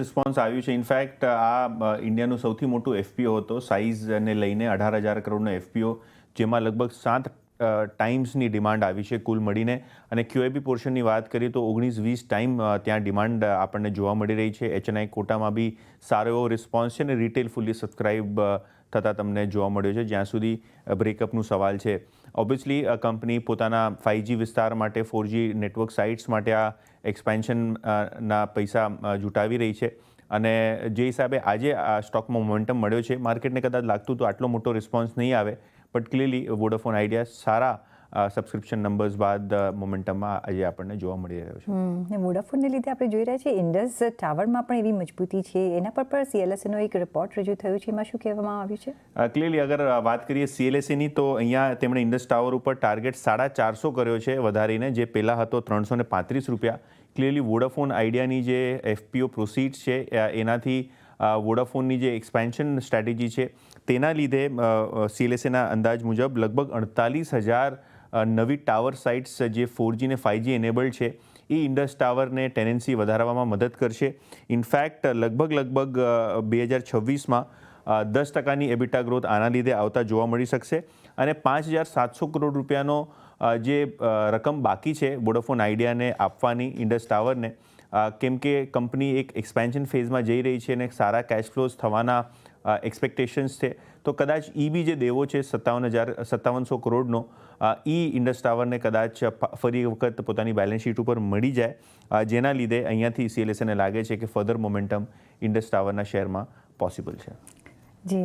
Response આવ્યું છે. In fact આ ઇન્ડિયાનું સૌથી મોટું એફપીઓ હતો. સાઇઝને લઈને અઢાર હજાર કરોડનો એફપીઓ જેમાં લગભગ સાત ટાઈમ્સની ડિમાન્ડ આવી છે કુલ મળીને. અને ક્યુએબી પોર્શનની વાત કરીએ તો ઓગણીસ વીસ ટાઈમ ત્યાં ડિમાન્ડ આપણને જોવા મળી રહી છે. એચએનઆઈ કોટામાં બી સારો એવો રિસ્પોન્સ છે અને રિટેલ ફૂલી સબસ્ક્રાઇબ થતાં તમને જોવા મળ્યો છે, જ્યાં સુધી બ્રેકઅપનું સવાલ છે. ઓબ્વિયસલી કંપની પોતાના ફાઇવજી વિસ્તાર માટે ફોરજી નેટવર્ક સાઇટ્સ માટે આ એક્સપેન્શન ના પૈસા જુટાવી રહી છે. અને જે હિસાબે આજે આ સ્ટોકમાં મોમેન્ટમ મળ્યો છે માર્કેટને કદાચ લાગતું તો આટલો મોટો રિસ્પોન્સ નહીં આવે બટ ક્લિયરલી વોડાફોન આઈડિયા સારા સબસ્ક્રિપ્શન નંબર્સ બાદ મોમેન્ટમમાં આજે આપણને જોવા મળી રહ્યો છે. ને વોડાફોનને લીધે આપણે જોઈ રહ્યા છીએ ઇન્ડસ ટાવરમાં પણ એવી મજબૂતી છે. એના પર પણ સીએલએસએનો એક રિપોર્ટ રજૂ થયો છે. એમાં શું કહેવામાં આવ્યું છે? ક્લિયરલી અગર વાત કરીએ સીએલએસએની તો અહીંયા તેમણે ઇન્ડસ ટાવર ઉપર ટાર્ગેટ સાડા ચારસો કર્યો છે વધારીને જે પહેલાં હતો ત્રણસો ને પાંત્રીસ રૂપિયા. ક્લિયરલી વોડાફોન આઈડિયાની જે એફપીઓ પ્રોસીડ્સ છે એનાથી વોડાફોનની જે એક્સપેન્શન સ્ટ્રેટેજી છે તેના લીધે સીએલએસએના અંદાજ મુજબ લગભગ અડતાલીસ હજાર નવી ટાવર સાઇટ્સ જે ફોરજી ને ફાઇવજી એનેબલ્ડ છે એ ઇન્ડસ ટાવરને ટેનન્સી વધારવામાં મદદ કરશે. ઇનફેક્ટ લગભગ લગભગ બે હજાર છવ્વીસમાં દસ ટકાની એબિટા ગ્રોથ આના લીધે આવતા જોવા મળી શકશે. અને પાંચ હજાર સાતસો કરોડ રૂપિયાનો જે રકમ બાકી છે વોડાફોન આઈડિયાને આપવાની ઇન્ડસ ટાવરને કેમ કે કંપની એક એક્સપેન્શન ફેઝમાં જઈ રહી છે અને સારા કેશ ફ્લોઝ થવાના એક્સપેક્ટેશન્સ છે. તો કદાચ ઈ બી જે દેવો છે, સત્તાવન હજાર, સત્તાવનસો કરોડનો ઈ ઇન્ડસ ટાવરને કદાચ ફરી વખત પોતાની બેલેન્સ શીટ ઉપર મળી જાય. જેના લીધે અહીંયાથી સીએલએસએને લાગે છે કે ફર્ધર મોમેન્ટમ ઇન્ડસ ટાવરના શેરમાં પોસિબલ છે. જે